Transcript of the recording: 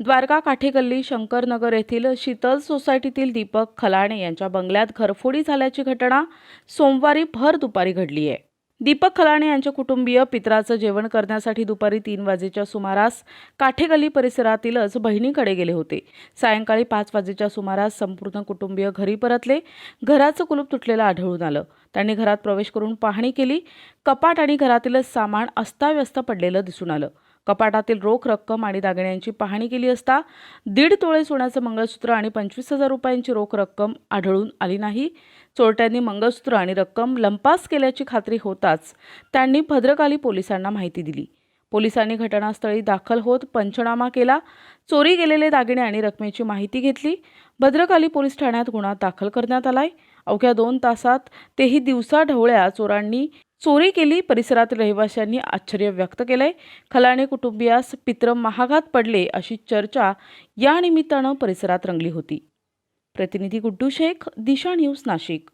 द्वारका काठेगल्ली शंकरनगर येथील शीतल सोसायटीतील दीपक खलाणे यांच्या बंगल्यात घरफोडी झाल्याची घटना सोमवारी भर दुपारी घडली आहे. दीपक खलाणे यांचे कुटुंबीय पित्राचं जेवण करण्यासाठी दुपारी तीन वाजेच्या सुमारास काठेगल्ली परिसरातीलच बहिणीकडे गेले होते. सायंकाळी पाच वाजेच्या सुमारास संपूर्ण कुटुंबीय घरी परतले. घराचं कुलूप तुटलेलं आढळून आलं. त्यांनी घरात प्रवेश करून पाहणी केली. कपाट आणि घरातीलच सामान अस्ताव्यस्त पडलेलं दिसून आलं. कपाटातील रोख रक्कम आणि दागिन्यांची पाहणी केली असता दीड तोळे सोन्याचं मंगळसूत्र आणि पंचवीस हजार रुपयांची रोख रक्कम आढळून आली नाही. चोरट्यांनी मंगळसूत्र आणि रक्कम लंपास केल्याची खात्री होताच त्यांनी भद्रकाली पोलिसांना माहिती दिली. पोलिसांनी घटनास्थळी दाखल होत पंचनामा केला. चोरी गेलेले दागिने आणि रकमेची माहिती घेतली. भद्रकाली पोलीस ठाण्यात गुन्हा दाखल करण्यात आलाय. अवघ्या दोन तासात तेही दिवसा ढवळ्या चोरांनी चोरी केली. परिसरातील रहिवाशांनी आश्चर्य व्यक्त केलंय. खलाणे कुटुंबियास पित्र महागात पडले अशी चर्चा या निमित्तानं परिसरात रंगली होती. प्रतिनिधी गुड्डू शेख दिशा न्यूज नाशिक.